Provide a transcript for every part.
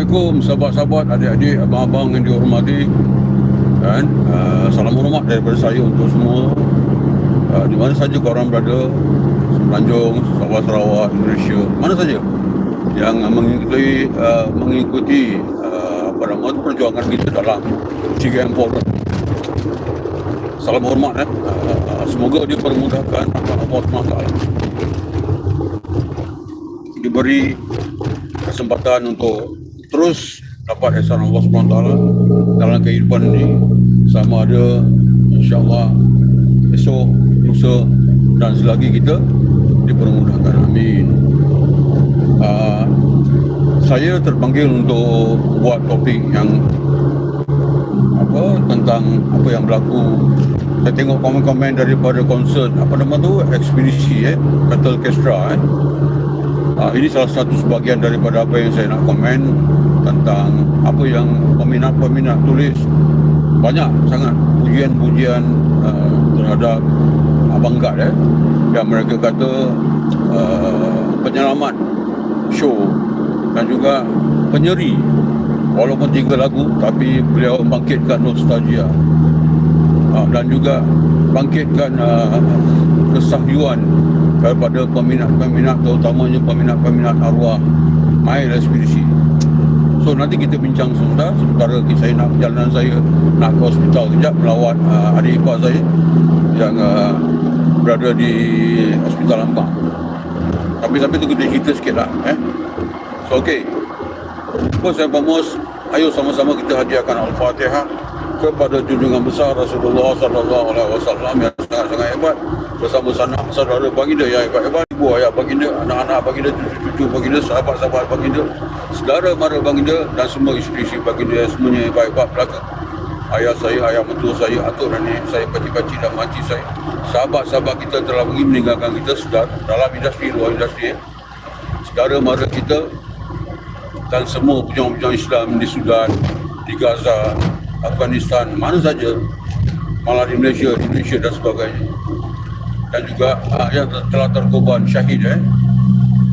Assalamualaikum sahabat-sahabat, adik-adik, abang-abang yang dihormati dan uh, salam hormat daripada saya untuk semua uh, di mana saja korang berada Semenanjung, Sabah Sarawak, Indonesia, mana saja yang mengikuti uh, mengikuti uh, tu perjuangan kita dalam 3M Forum. Salam hormat eh. Uh, semoga dipermudahkan Allah SWT diberi kesempatan untuk terus dapat ihsan Allah SWT dalam kehidupan ini. Sama ada insyaAllah esok, lusa dan selagi kita dipermudahkan. Amin. Uh, saya terpanggil untuk buat topik yang apa tentang apa yang berlaku. Saya tengok komen-komen daripada konsert apa nama tu? Ekspedisi eh? Battle Orchestra eh? Uh, ini salah satu sebahagian daripada apa yang saya nak komen tentang apa yang peminat-peminat tulis banyak sangat pujian-pujian uh, terhadap Abang Gad eh yang mereka kata uh, penyelamat show dan juga penyeri. Walaupun tiga lagu tapi beliau bangkitkan nostalgia. Uh, dan juga bangkitkan uh, kesahyuan kepada peminat-peminat terutamanya peminat-peminat arwah Mail Ekspedisi So nanti kita bincang sebentar. Sementara saya nak perjalanan saya Nak ke hospital kejap Melawat uh, adik ipar saya Yang uh, berada di Hospital Lampang. Tapi sampai tu kita cerita sikit lah eh? So okay. First and foremost Ayo sama-sama kita hadiahkan Al-Fatihah kepada junjungan besar Rasulullah sallallahu alaihi wasallam yang sangat-sangat hebat. Bersama sanak saudara baginda yang hebat-hebat ibu ayah baginda anak-anak baginda cucu-cucu baginda sahabat-sahabat baginda saudara mara baginda dan semua isteri-isteri baginda yang semuanya hebat-hebat belaka ayah saya ayah mentua saya atuk nenek saya pakcik-pakcik dan makcik saya sahabat-sahabat kita telah pergi meninggalkan kita sedar dalam industri luar industri eh. saudara mara kita dan semua pejuang-pejuang Islam di Sudan, di Gaza, Afghanistan, mana saja, malah di Malaysia, di Indonesia dan sebagainya. Dan juga yang telah terkorban syahid eh.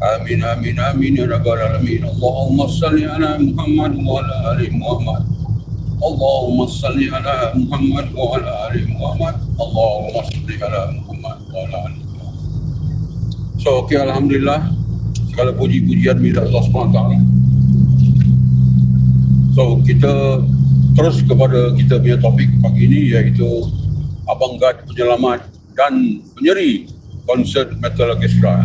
آمين آمين آمين يا رب العالمين اللهم صل على محمد وعلى آل محمد اللهم صل على محمد وعلى آل محمد اللهم صل على محمد وعلى آل محمد So, okay, Alhamdulillah segala puji-pujian milik Allah SWT. So kita terus kepada kita punya topik pagi ini iaitu Abang Gad penyelamat dan penyeri konsert Metal Orchestra.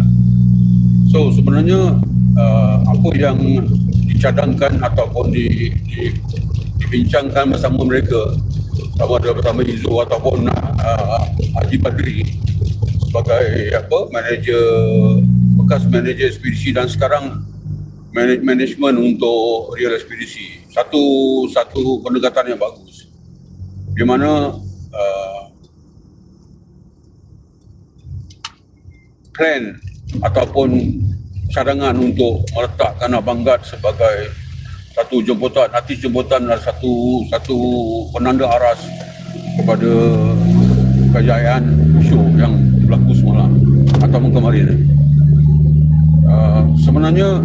So sebenarnya uh, apa yang dicadangkan ataupun di, di, dibincangkan bersama mereka sama ada bersama Izu ataupun uh, Haji Badri sebagai apa manager bekas manager ekspedisi dan sekarang manage, management untuk real ekspedisi. Satu satu pendekatan yang bagus. Di mana uh, plan ataupun cadangan untuk meletakkan Abang Gad sebagai satu jemputan, artis jemputan dan satu satu penanda aras kepada kejayaan show yang berlaku semalam ataupun kemarin. Uh, sebenarnya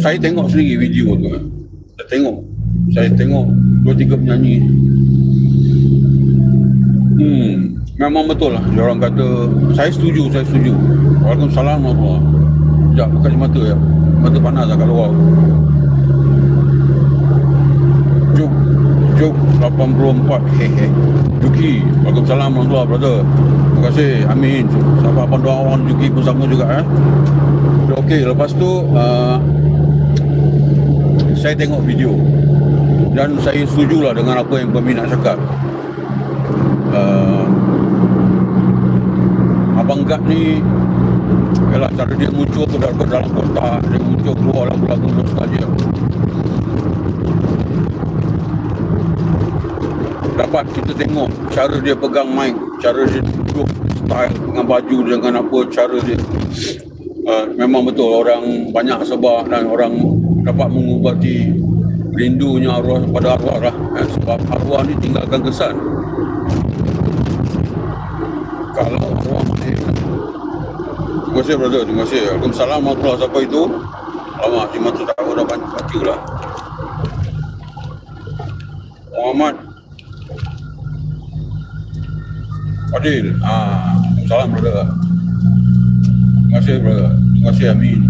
saya tengok sendiri video tu. Saya tengok. Saya tengok dua tiga penyanyi. Hmm, memang betul lah. Dia orang kata, saya setuju, saya setuju. Waalaikumsalam warahmatullahi Sekejap, buka mata ya. mata panas lah kat luar. Juk, Juk 84. Hehe. Juki, Waalaikumsalam warahmatullahi brother. Terima kasih. Amin. Sahabat abang doa orang Juki pun sama juga eh. Okey, lepas tu uh, saya tengok video dan saya setujulah dengan apa yang peminat cakap. Uh, Abang Gad ni Yalah cara dia muncul ke dalam, dalam kotak Dia muncul keluar lagu-lagu nostalgia Dapat kita tengok cara dia pegang mic Cara dia duduk style dengan baju dengan apa cara dia. Uh, Memang betul orang banyak sebab dan orang dapat mengubati rindunya arwah pada arwah lah eh, Sebab arwah ni tinggalkan kesan. Kalau Terima kasih brother, terima kasih. Waalaikumsalam warahmatullahi siapa itu? Alamak, lima tu tak dah baca, baca lah. Muhammad. Fadil. Ah, Salam brother. Terima kasih brother. Terima kasih Amin.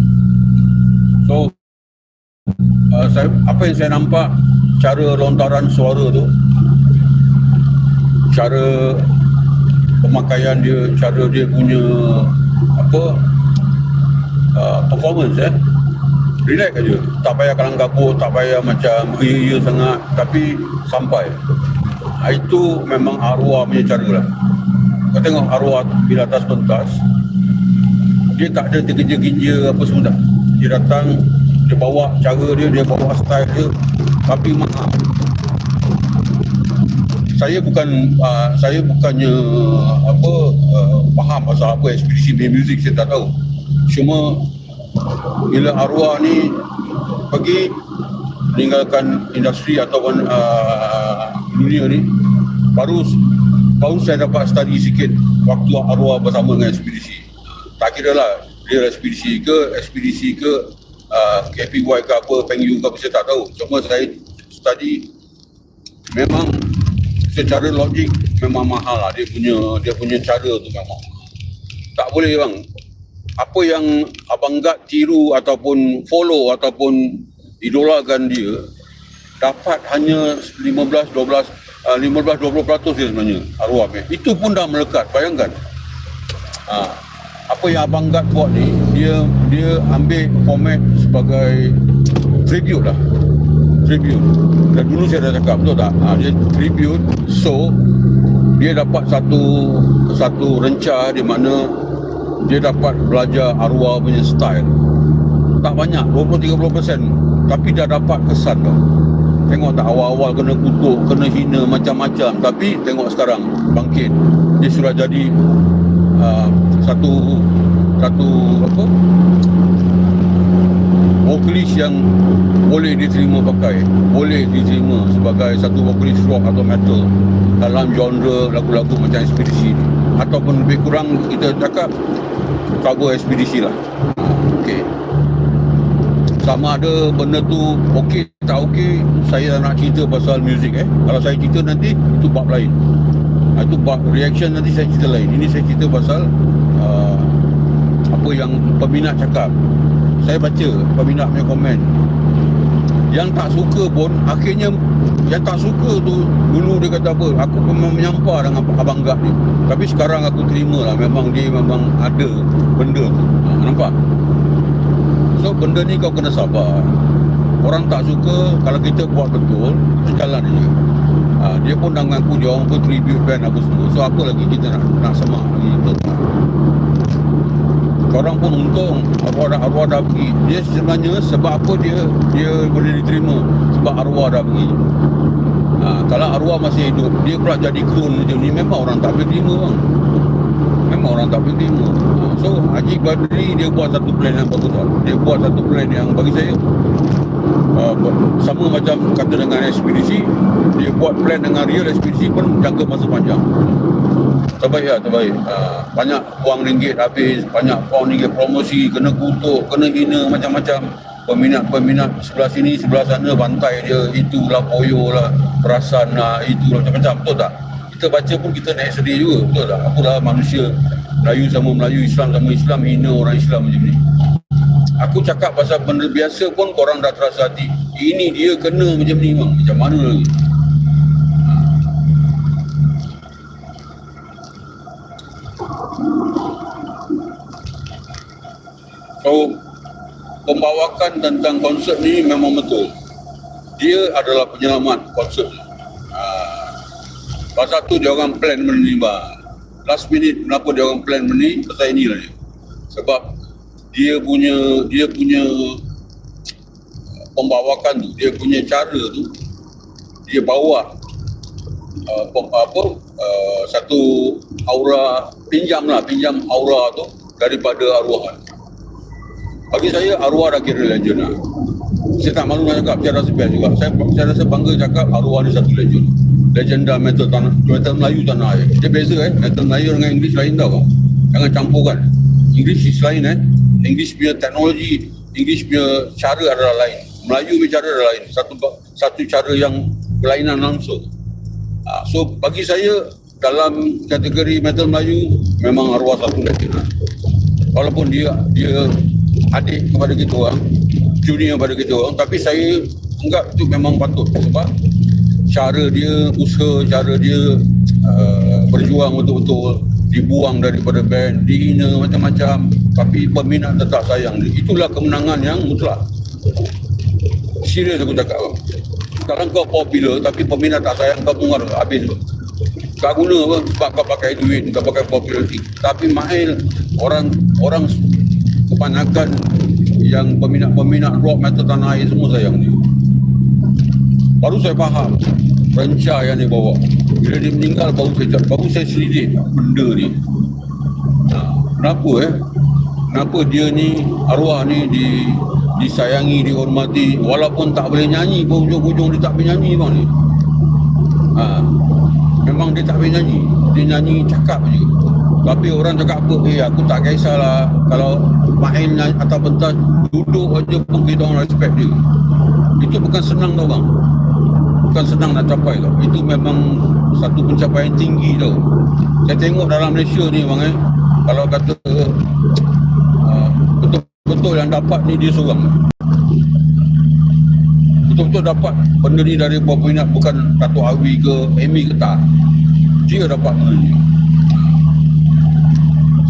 So uh, saya, Apa yang saya nampak Cara lontaran suara tu Cara pemakaian dia, cara dia punya apa uh, performance eh. Relax aja. Tak payah kalang kabut, tak payah macam beria sangat tapi sampai. Ha, itu memang arwah punya cara lah. Kau tengok arwah bila atas pentas dia tak ada terginja-ginja apa semua tak. Dia datang, dia bawa cara dia, dia bawa style dia tapi mahal saya bukan uh, saya bukannya apa uh, faham pasal apa ekspedisi main music saya tak tahu. Cuma bila arwah ni pergi meninggalkan industri ataupun uh, dunia ni baru baru saya dapat study sikit waktu arwah bersama dengan ekspedisi tak kira lah dia ekspedisi ke ekspedisi ke uh, KPY ke apa Peng Yu ke apa saya tak tahu. Cuma saya study memang secara logik memang mahal lah. Dia punya dia punya cara tu memang tak boleh bang. Apa yang abang Gad tiru ataupun follow ataupun idolakan dia dapat hanya 15 12 uh, 15 20% dia sebenarnya arwah ni itu pun dah melekat bayangkan. Ha, apa yang abang Gad buat ni dia dia ambil format sebagai tribute lah tribute dan dulu saya dah cakap betul tak? Ha, dia tribute so dia dapat satu satu rencah di mana dia dapat belajar arwah punya style. Tak banyak 20-30% tapi dah dapat kesan tau. Tengok tak awal-awal kena kutuk kena hina macam-macam. Tapi tengok sekarang bangkit. Dia sudah jadi uh, satu satu apa vokalis yang boleh diterima pakai boleh diterima sebagai satu vokalis rock atau metal dalam genre lagu-lagu macam ekspedisi ni. Ataupun lebih kurang kita cakap cover ekspedisi lah. Okay. sama ada benda tu okey tak okey saya nak cerita pasal muzik eh. Kalau saya cerita nanti itu bab lain. Ah, itu bab reaction nanti saya cerita lain. Ini saya cerita pasal uh, apa yang peminat cakap saya baca peminat punya komen. Yang tak suka pun akhirnya yang tak suka tu dulu dia kata apa aku memang menyampah dengan abang Gap ni. Tapi sekarang aku terima lah memang dia memang ada benda tu. Ha, nampak? So benda ni kau kena sabar. Orang tak suka kalau kita buat betul jalan je. Ha, dia pun dah mengaku dia orang pun tribute band apa semua. So apa lagi kita nak nak semak lagi orang pun untung. Arwah dah, arwah dah pergi. Dia sebenarnya sebab apa dia dia boleh diterima? Sebab arwah dah pergi ha, kalau arwah masih hidup dia pula jadi klon macam ni memang orang tak boleh terima bang. Memang orang tak boleh terima. Ha, so Haji Badri dia buat satu plan yang bagus tau. dia buat satu plan yang bagi saya uh, sama macam kata dengan ekspedisi dia buat plan dengan real ekspedisi pun jangka masa panjang terbaik lah terbaik uh, banyak wang ringgit habis banyak wang ringgit promosi kena kutuk kena hina macam-macam peminat-peminat sebelah sini sebelah sana bantai dia itulah poyo lah perasan lah itulah macam-macam betul tak kita baca pun kita naik sedih juga betul tak apalah manusia Melayu sama Melayu Islam sama Islam hina orang Islam macam ni Aku cakap pasal benda biasa pun korang dah terasa hati. Ini dia kena macam ni bang. Macam mana lagi? So, pembawakan tentang konsert ni memang betul. Dia adalah penyelamat konsert. Ah, pasal tu dia orang plan bang. Last minute kenapa dia orang plan benda ni? Pasal ini lah dia. Sebab dia punya dia punya pembawakan tu, dia punya cara tu dia bawa uh, pem, apa uh, satu aura pinjam lah pinjam aura tu daripada arwah bagi saya arwah dah kira legend lah saya tak malu nak cakap secara sepian juga. Saya, saya rasa bangga cakap arwah ni satu legend legenda metal tanah metal Melayu tanah air dia beza eh metal Melayu dengan English lain tau jangan campurkan. English is lain eh. English punya teknologi English punya cara adalah lain. Melayu punya cara adalah lain. Satu satu cara yang berlainan langsung. Ah, so bagi saya dalam kategori metal Melayu memang arwah satu legend. Walaupun dia dia adik kepada kita orang, junior kepada kita orang, tapi saya anggap itu memang patut sebab cara dia usaha, cara dia uh, berjuang betul-betul dibuang daripada band, dihina macam-macam tapi peminat tetap sayang dia. Itulah kemenangan yang mutlak. Serius aku cakap. Sekarang kau popular tapi peminat tak sayang kau tunggu habis tu. Tak guna apa sebab kau pakai duit, kau pakai populariti. Tapi Mail orang orang kebanyakan yang peminat-peminat rock metal tanah air semua sayang dia. Baru saya faham rencana yang dia bawa. Bila dia meninggal baru saya baru saya selidik benda ni. Ha, kenapa eh? Kenapa dia ni arwah ni di disayangi, dihormati walaupun tak boleh nyanyi pun hujung-hujung dia tak boleh nyanyi bang ni. Ha, memang dia tak boleh nyanyi. Dia nyanyi cakap je. Tapi orang cakap apa, eh aku tak kisahlah kalau main atau pentas duduk aja pun kita orang respect dia. Itu bukan senang tau bang. Bukan senang nak capai tau. Itu memang satu pencapaian tinggi tau. Saya tengok dalam Malaysia ni bang eh. Kalau kata uh, betul-betul yang dapat ni dia seorang. Betul-betul dapat benda ni dari buah peminat bukan Dato' Awi ke Amy ke tak. Dia dapat benda ni.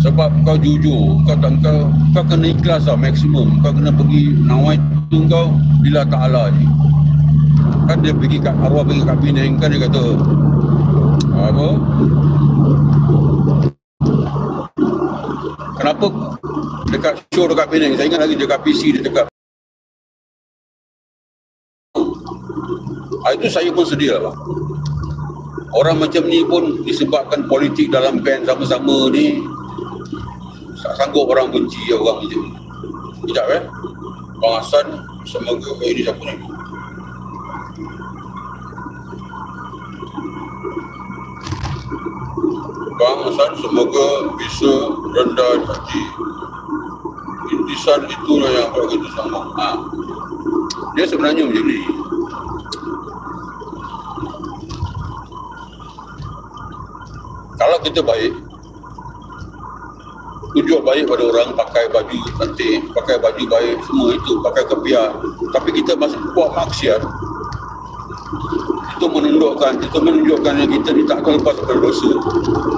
Sebab kau jujur, kau tak kau, kau kena ikhlas lah maksimum. Kau kena pergi nawai tu kau bila ta'ala je. Kan dia pergi kat arwah pergi kat Penang kan dia kata apa? Kenapa dekat show dekat Penang saya ingat lagi dekat PC dia cakap Ah, itu saya pun sedih lah. Orang macam ni pun disebabkan politik dalam band sama-sama ni tak sanggup orang benci orang macam ni. Sekejap eh. Bang Hassan, semoga eh, ini siapa ni? Bang Hassan semoga bisa rendah hati. Intisan itulah yang buat kita sama. Ha. Dia sebenarnya macam ni. Kalau kita baik, tujuan baik pada orang pakai baju cantik, pakai baju baik, semua itu, pakai kepiah. Tapi kita masih buat maksiat, itu menunjukkan, itu menunjukkan yang kita ni tak lepas daripada dosa.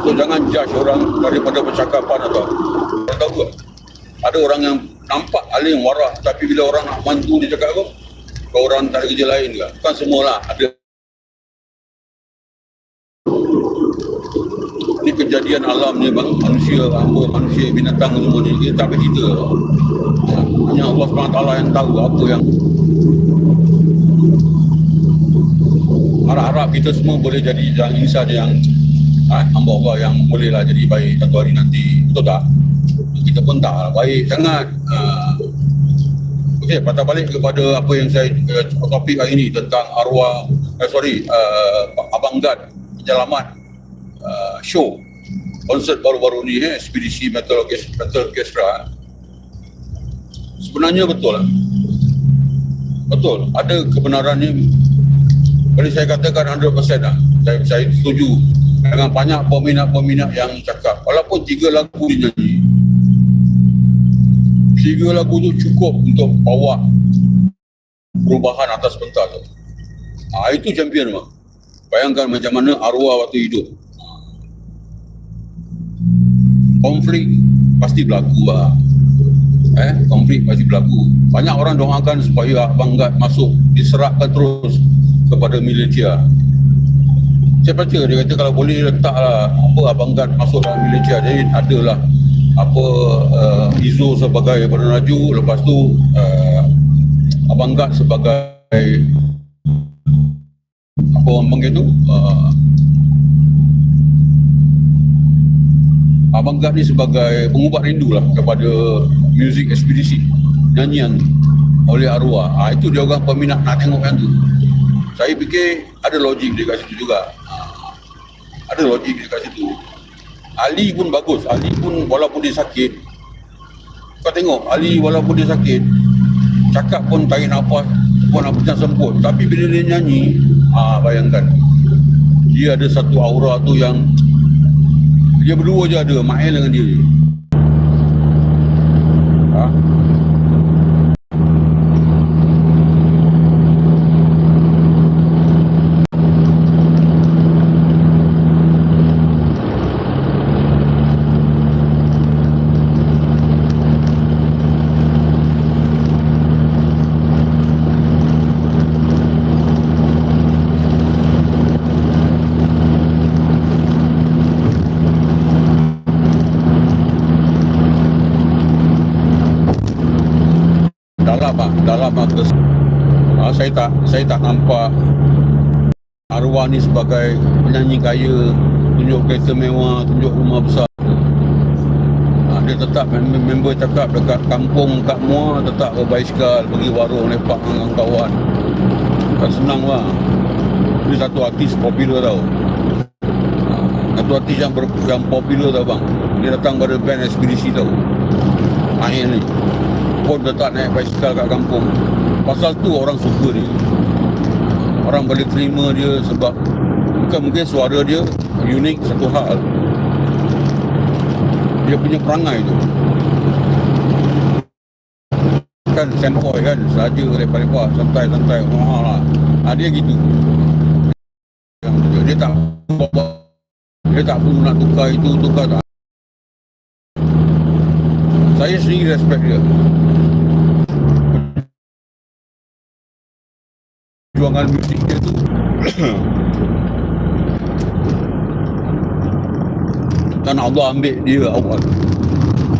So jangan judge orang daripada percakapan atau tak tahu ke? Ada orang yang nampak alim warak tapi bila orang nak bantu dia cakap apa? Kau orang tak ada kerja lain ke? Bukan semualah, ada kejadian bang manusia hamba manusia binatang semua ni kita tak cerita. Hanya Allah SWT yang tahu apa yang harap-harap kita semua boleh jadi yang insan yang ha, hamba Allah yang boleh lah jadi baik satu hari nanti. Betul tak? Kita pun tak baik sangat. Ha. Okey, patah balik kepada apa yang saya uh, topik hari ini tentang arwah eh, sorry uh, Abang Gad penyelamat uh, show konsert baru-baru ni eh, ekspedisi metal orkestra, metal orkestra sebenarnya betul lah betul. Ada kebenaran ni. Boleh saya katakan 100% lah saya, saya setuju dengan banyak peminat-peminat yang cakap. Walaupun tiga lagu dia nyanyi. Tiga lagu tu cukup untuk bawa perubahan atas pentas tu. Ah itu champion bang. Bayangkan macam mana arwah waktu hidup. Konflik pasti berlaku lah. Eh, konflik pasti berlaku. Banyak orang doakan supaya Abang Gad masuk diserahkan terus kepada militia. Saya baca dia kata kalau boleh letaklah apa Abang Gad masuk dalam militia. Jadi adalah apa uh, Izo sebagai Perdana Raju lepas tu uh, Abang Gad sebagai apa orang panggil tu uh, Abang Gad ni sebagai pengubat rindu lah kepada muzik ekspedisi nyanyian oleh arwah. Ha, itu dia orang peminat nak tengok yang tu. Saya fikir ada logik dia kat situ juga. Ha, ada logik dia kat situ. Ali pun bagus. Ali pun walaupun dia sakit kau tengok Ali walaupun dia sakit cakap pun tarik nafas pun apa macam semput. Tapi bila dia nyanyi ah bayangkan. Dia ada satu aura tu yang dia berdua je ada Mael dengan dia je. ha? dalam ah kes, ah, saya tak saya tak nampak arwah ni sebagai penyanyi kaya tunjuk kereta mewah tunjuk rumah besar. Ah, dia tetap mem- member cakap dekat kampung kat Muar tetap berbasikal pergi warung lepak dengan kawan. Tak senang lah. Dia satu artis popular tau. Satu artis yang, ber, yang popular tau bang. Dia datang pada band ekspedisi tau. Ain ni. Pun tetap naik basikal kat kampung pasal tu orang suka dia. Orang boleh terima dia sebab bukan mungkin suara dia unik satu hal. Dia punya perangai tu. Kan sempoi kan saja lepak-lepak santai-santai mahal lah. Ha, dia gitu. Dia tak dia tak perlu nak tukar itu tukar tak. Saya sendiri respect dia perjuangan muzik dia tu dan Allah ambil dia awal.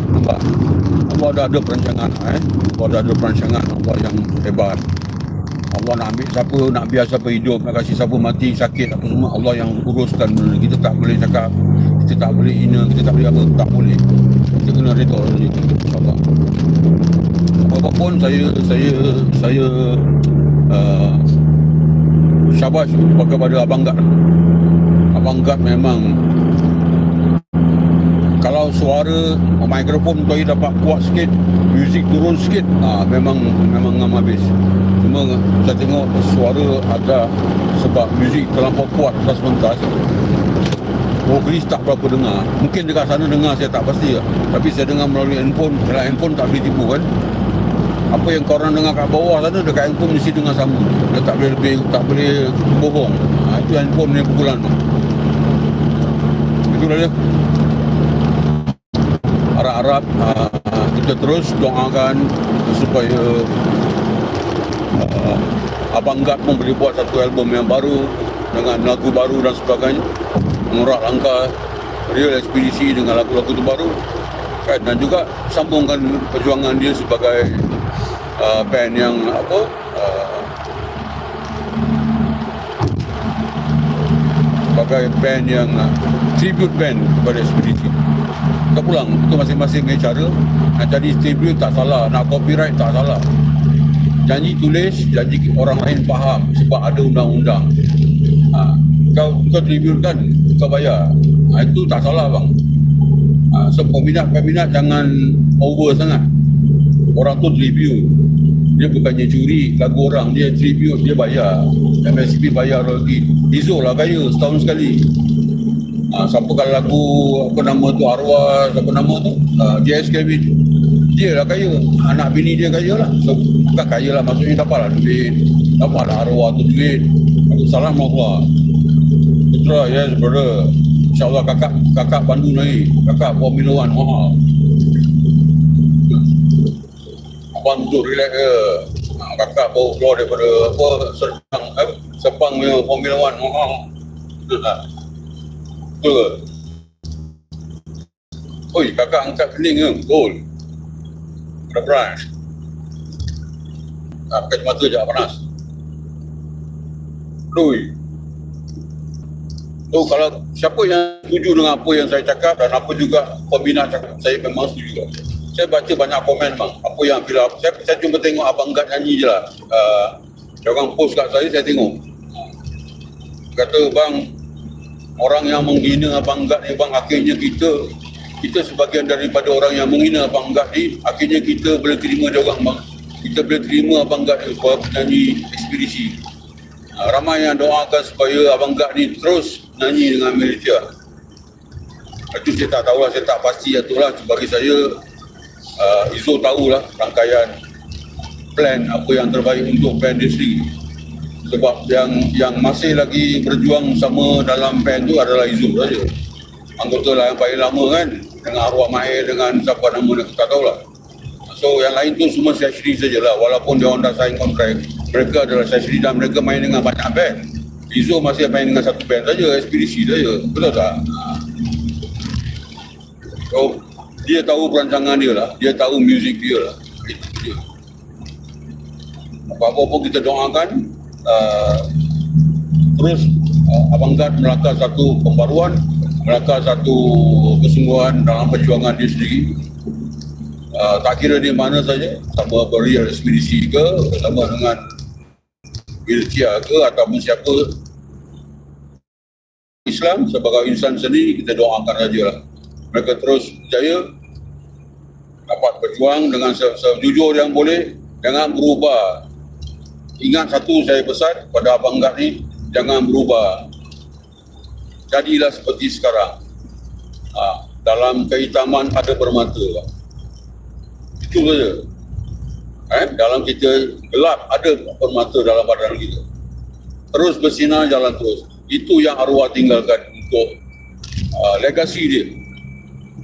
Nampak? Allah dah ada perancangan eh? Allah dah ada perancangan Allah yang hebat. Allah nak ambil siapa nak biar siapa hidup nak kasih siapa mati sakit apa semua Allah yang uruskan benda kita tak boleh cakap kita tak boleh hina kita tak boleh apa tak boleh. Kita kena redha ni. insyaAllah. Apa pun saya saya saya uh, syabas kepada Abang Gad. Abang Gad memang kalau suara mikrofon tu dapat kuat sikit muzik turun sikit ah memang memang ngam habis. Cuma saya tengok suara ada sebab muzik terlampau kuat atas pentas. Vocalist tak berapa dengar. Mungkin dekat sana dengar saya tak pasti lah. tapi saya dengar melalui handphone kalau handphone tak boleh tipu kan apa yang korang dengar kat bawah sana dekat handphone mesti dengar sama. Dia tak boleh lebih tak boleh bohong. Ha, itu handphone ni pukulan tu. Itulah dia. Harap-harap uh, kita terus doakan supaya uh, Abang Gad pun boleh buat satu album yang baru dengan lagu baru dan sebagainya. Mengurak langkah real ekspedisi dengan lagu-lagu tu baru. Kan? Dan juga sambungkan perjuangan dia sebagai uh, band yang apa uh, sebagai band yang uh, tribute band kepada ekspedisi kita pulang itu masing-masing punya cara. Nak jadi tribute tak salah nak copyright tak salah. Janji tulis janji orang lain faham sebab ada undang-undang. Ha, kau kau tribute kan kau bayar. Ha, itu tak salah bang. Ha, so peminat-peminat jangan over sangat. Orang tu tribute dia bukannya curi lagu orang. Dia tribute dia bayar. MSP bayar royalty Izo lah kaya setahun sekali. Ha, siapa kalau lagu apa nama tu arwah siapa nama tu? Uh, JS Kevin. Dia lah kaya anak bini dia kaya lah. So, bukan kaya lah maksudnya dapat lah duit. Dapat lah arwah tu duit. Salam Allah lah yes brother. insyaAllah kakak kakak pandu naik. Kakak Formula One mahal abang duduk relax ke kakak baru keluar daripada apa Sepang eh, Sepang punya Formula One betul tak betul ke Oi, kakak angkat kening ke? Betul. Ada branch. Ah, pakai mata je panas. Oi. So kalau siapa yang setuju dengan apa yang saya cakap dan apa juga pembina cakap, saya memang setuju. Saya baca banyak komen bang. Apa yang bila saya, saya cuma tengok abang Gad nyanyi je lah. Uh, orang post kat saya, saya tengok. Kata bang, orang yang menghina abang Gad ni bang, akhirnya kita kita sebagian daripada orang yang menghina Abang Gad ni akhirnya kita boleh terima dia orang bang kita boleh terima Abang Gad ni sebagai penyanyi ekspedisi ha, ramai yang doakan supaya Abang Gad ni terus nyanyi dengan Malaysia itu saya tak tahulah saya tak pasti lah bagi saya uh, Izo tahulah rangkaian plan apa yang terbaik untuk band dia sendiri sebab yang yang masih lagi berjuang sama dalam band tu adalah Izo saja. Anggota lah yang paling lama kan dengan arwah Mahir dengan siapa nama dia tak tahu lah so yang lain tu semua sesri sajalah. Walaupun dia orang dah sign kontrak mereka adalah sesri dan mereka main dengan banyak band. Izo masih main dengan satu band saja ekspedisi saja. Betul tak? Ha. so dia tahu perancangan dia lah. Dia tahu muzik dia lah. Apa-apa pun kita doakan uh, terus uh, Abang Gad melakar satu pembaruan melakar satu kesungguhan dalam perjuangan dia sendiri. Uh, tak kira di mana saja sama beri ekspedisi ke bersama dengan Wilkia ke ataupun siapa. Islam sebagai insan sendiri kita doakan saja lah mereka terus berjaya dapat berjuang dengan se- sejujur yang boleh jangan berubah ingat satu saya pesan pada Abang Gad ni jangan berubah jadilah seperti sekarang. Ha, dalam kehitaman ada permata. Pak. Itu saja. Eh, dalam kita gelap ada permata dalam badan kita. Terus bersinar jalan terus. Itu yang arwah tinggalkan untuk uh, legasi dia.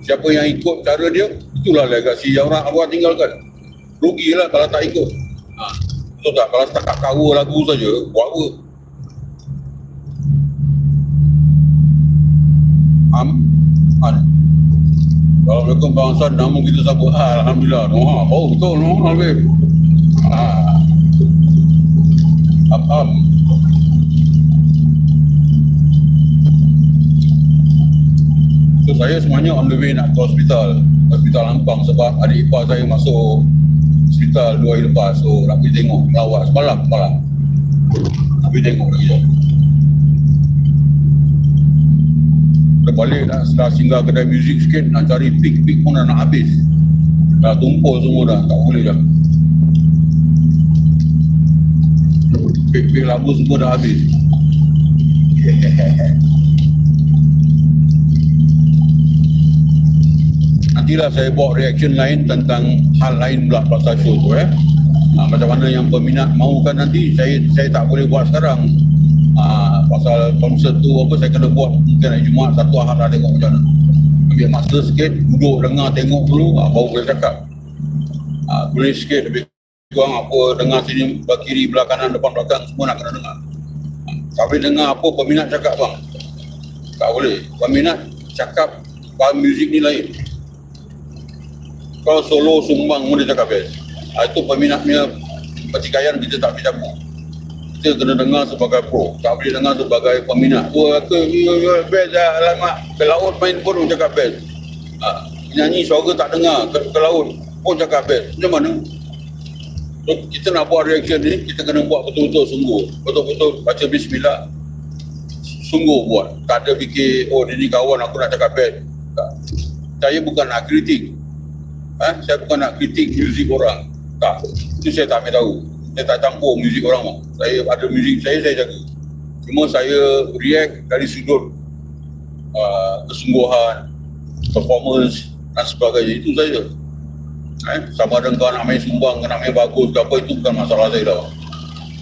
Siapa yang ikut cara dia, itulah legasi yang orang arwah tinggalkan. Rugilah kalau tak ikut. Ha, betul tak? Kalau setakat cover lagu saja, buat apa? Am An Assalamualaikum Bang Hassan Nama kita siapa? Ah, Alhamdulillah Noha Oh betul Noha Habib ah. Am Am So saya sebenarnya on the way nak ke hospital Hospital Lampang sebab adik ipar saya masuk hospital dua hari lepas. So pergi tengok Lawat semalam semalam pergi tengok lagi. Je Dah balik dah setelah singgah kedai muzik sikit nak cari pik-pik pun dah nak habis. Dah tumpul semua dah tak boleh dah. Pik-pik lagu semua dah habis nantilah saya buat reaction lain tentang hal lain pula pasal show tu eh. Ha, macam mana yang peminat mahukan nanti saya saya tak boleh buat sekarang. Ah, pasal konsert tu apa saya kena buat mungkin hari Jumaat satu ahad dah tengok macam mana. Ambil masa sikit duduk dengar tengok dulu ah, baru boleh cakap. Ah, tulis sikit lebih kurang apa dengar sini kiri belah kanan depan belakang semua nak kena dengar. Ah, tapi dengar apa peminat cakap bang. Tak boleh. Peminat cakap bahan muzik ni lain kalau solo sumbang pun dia cakap best ah, itu peminatnya pertikaian kita tak boleh campur kita kena dengar sebagai pro tak boleh dengar sebagai peminat. Ya, ya, best lah alamak. Ke laut main pun orang cakap best ha, nyanyi suara tak dengar ke, ke laut pun cakap best macam mana? So, kita nak buat reaction ni kita kena buat betul-betul sungguh. Betul-betul baca bismillah sungguh buat. Tak ada fikir oh dia ni kawan aku nak cakap best tak. saya bukan nak kritik ha? saya bukan nak kritik muzik orang tak itu saya tak ambil tahu saya tak campur muzik orang bang. Saya ada muzik saya, saya jaga. Cuma saya react dari sudut uh, kesungguhan, performance dan sebagainya. Itu saja. Eh, sama ada kau nak main sumbang, nak main bagus ke apa, itu bukan masalah saya dah.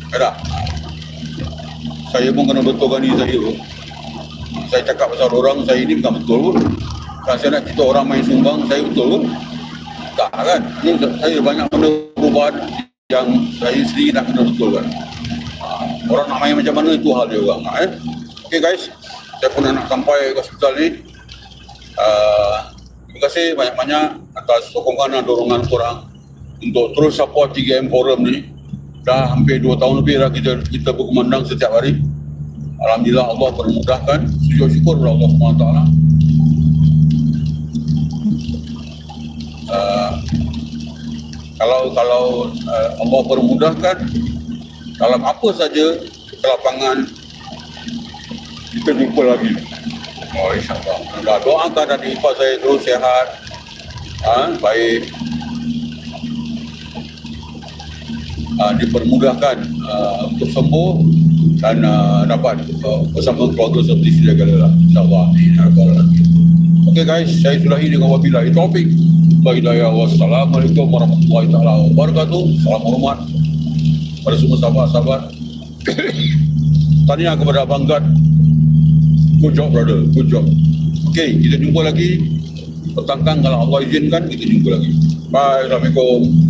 Ya tak? Saya pun kena betulkan diri saya. Saya cakap pasal orang, saya ni bukan betul pun. Kalau saya nak cerita orang main sumbang, saya betul pun. Tak kan? Ini saya banyak benda perubahan yang saya sendiri nak kena betulkan. Ha, orang nak main macam mana itu hal dia orang. Eh? Okay guys, saya pun nak sampai ke hospital ni. Uh, terima kasih banyak-banyak atas sokongan dan dorongan korang untuk terus support 3M Forum ni. Dah hampir 2 tahun lebih dah kita kita berkumandang setiap hari. Alhamdulillah Allah permudahkan. Sujud syukur Allah SWT. Uh, kalau kalau uh, Allah permudahkan dalam apa saja kelapangan kita jumpa lagi. Oh insyaAllah. Doakan dan ikhlas saya terus sihat. Ha, baik. Ha, dipermudahkan uh, untuk sembuh dan uh, dapat uh, bersama keluarga seperti sedia kala lah. InsyaAllah. Okay guys, saya sudahi dengan wabillahi Wahidayah wassalamualaikum warahmatullahi taala wabarakatuh. Salam hormat pada semua sahabat-sahabat. Tahniah kepada Abang Gad. Good job brother, good job. Okay, kita jumpa lagi. Petangkan kalau Allah izinkan, kita jumpa lagi. Bye, Assalamualaikum.